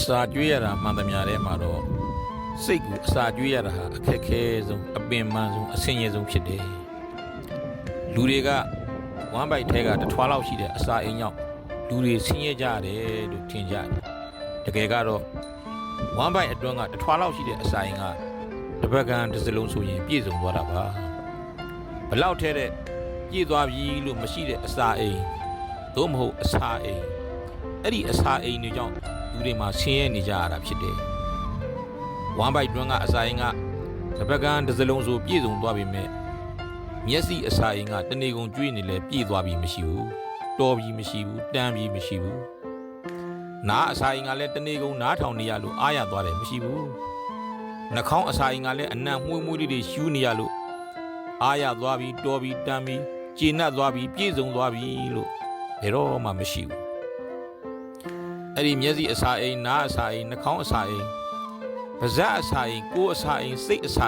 အစာကျွေးရတာမှန်သမျှထဲမှာတော့စိတ်ကိုအစာကျွေးရတာဟာအခက်ခဲဆုံးအပင်ပန်းဆုံးအဆင်ရဆုံးဖြစ်တယ်လူတွေကဝမ်းပိုက်ထဲကတစ်ထွားလောက်ရှိတဲ့အစာအိမ်ကြောင့်လူတွေဆင်းရဲကြရတယ်လို့ထင်ကြတယ်တကယ်ကတော့ဝမ်းပိုက်အတွင်းကတစ်ထွားလောက်ရှိတဲ့အစာအိမ်ကတစ်ပတ်ကန်တစ်စလုံးဆိုရင်ပြည့်စုံသွားတာပါဘလောက်ထဲတဲ့ပြည့်သွားပြီလို့မရှိတဲ့အစာအိမ်သို့မဟုတ်အစာအိမ်အဲ့ဒီအစာအိမ်တွေကြောင့် လူတွေမှာဆင်းရဲနေကြရတာဖြစ်တယ်။ဝမ်ဘိုက်တွန်းကအစာရင်ကတစ်ပတ်ကန်တစ်စလုံးဆိုပြည့်စုံသွားပြီမဲ့မျက်စိအစာရင်ကတနေကုန်ကျွေးနေလဲပြည့်သွားပြီမရှိဘူး။တော်ပြီမရှိဘူး။တန်းပြီမရှိဘူး။နားအစာရင်ကလည်းတနေကုန်နားထောင်နေရလို့အားရသွားတယ်မရှိဘူး။နှာခေါင်းအစာရင်ကလည်းအနံ့မှုန့်မှုန့်လေးတွေရှူးနေရလို့အားရသွားပြီတော်ပြီတန်းပြီကျေနပ်သွားပြီပြည့်စုံသွားပြီလို့ဘယ်တော့မှမရှိဘူး အဲ့ဒီမျက်စိအစာအိမ်နားအစာအိမ်နှာခေါင်းအစာအိမ်ပါးစပ်အစာအိမ်ကိုယ်အစာအိမ်စိတ်အစာ